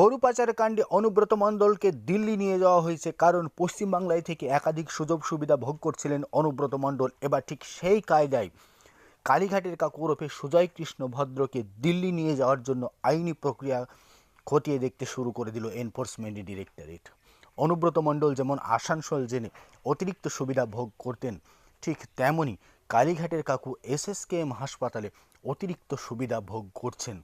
গরু পাচার কাণ্ডে অনুব্রত মণ্ডলকে দিল্লি নিয়ে যাওয়া হয়েছে, কারণ পশ্চিমবাংলায় থেকে একাধিক সুযোগ সুবিধা ভোগ করছিলেন অনুব্রত মণ্ডল এবার ঠিক সেই কায়দায় কালীঘাটের কাকু ওরফে সুজয় কৃষ্ণ ভদ্রকে দিল্লি নিয়ে যাওয়ার জন্য আইনি প্রক্রিয়া খতিয়ে দেখতে শুরু করে দিল এনফোর্সমেন্ট ডিরেক্টরেট। অনুব্রত মণ্ডল যেমন আসানসোল জেনে অতিরিক্ত সুবিধা ভোগ করতেন, ঠিক তেমনই কালীঘাটের কাকু এসএসকেএম হাসপাতালে অতিরিক্ত সুবিধা ভোগ করছেন।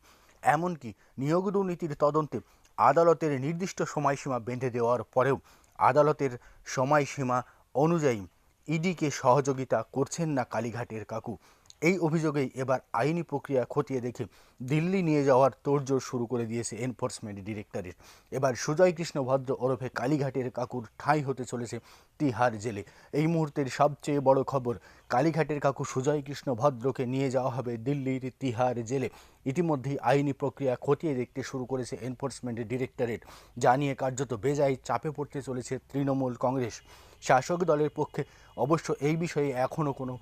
এমনকি নিয়োগ দুর্নীতির তদন্তে আদালতের নির্দিষ্ট সময়সীমা বেঁধে দেওয়ার পরেও আদালতের সময়সীমা অনুযায়ী ইডিকে সহযোগিতা করছেন না কালীঘাটের কাকু। এই অভিযোগেই এবার আইনি প্রক্রিয়া খতিয়ে দেখে দিল্লি নিয়ে যাওয়ার তোড়জোড় শুরু করে দিয়েছে এনফোর্সমেন্ট ডিরেক্টরেট। এবার সুজয় কৃষ্ণ ভদ্র ওরফে কালীঘাটের কাকুর ঠাঁই হতে চলেছে তিহার জেলে। এই মুহূর্তের সবচেয়ে বড় খবর, কালীঘাটের কাকু সুজয় কৃষ্ণ ভদ্রকে নিয়ে যাওয়া হবে দিল্লির তিহার জেলে। ইতিমধ্যেই আইনি প্রক্রিয়া খতিয়ে দেখতে শুরু করেছে এনফোর্সমেন্ট ডিরেক্টরেট, যা নিয়ে কার্যত বেজায় চাপে পড়তে চলেছে তৃণমূল কংগ্রেস। শাসক দলের পক্ষে অবশ্য এই বিষয়ে এখনও কোনো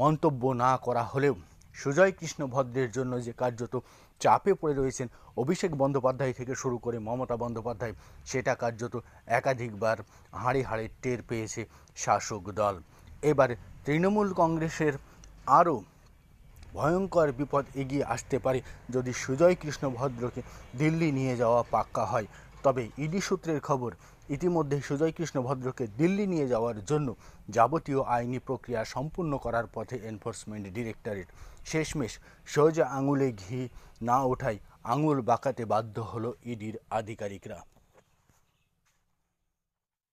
মন্তব্য না করা হলেও সুজয় কৃষ্ণ ভদ্রের জন্য যে কার্যত চাপে পড়ে রয়েছেন, অভিষেক বন্দ্যোপাধ্যায় থেকে শুরু করে মমতা বন্দ্যোপাধ্যায়, সেটা কার্যত একাধিকবার হাড়ে হাড়ে টের পেয়েছে শাসক দল। এবার তৃণমূল কংগ্রেসের আরও ভয়ঙ্কর বিপদ এগিয়ে আসতে পারে যদি সুজয় কৃষ্ণ ভদ্রকে দিল্লি নিয়ে যাওয়া পাক্কা হয়। তবে ইডি সূত্রের খবর, ইতিমধ্যে সুজয় কৃষ্ণ ভদ্রকে দিল্লি নিয়ে যাওয়ার জন্য যাবতীয় আইনি প্রক্রিয়া সম্পূর্ণ করার পথে এনফোর্সমেন্ট ডিরেক্টরেট। শেষমেশ সোজা আঙুলে ঘি না ওঠায় আঙুল বাঁকাতে বাধ্য হলো ইডির আধিকারিকরা।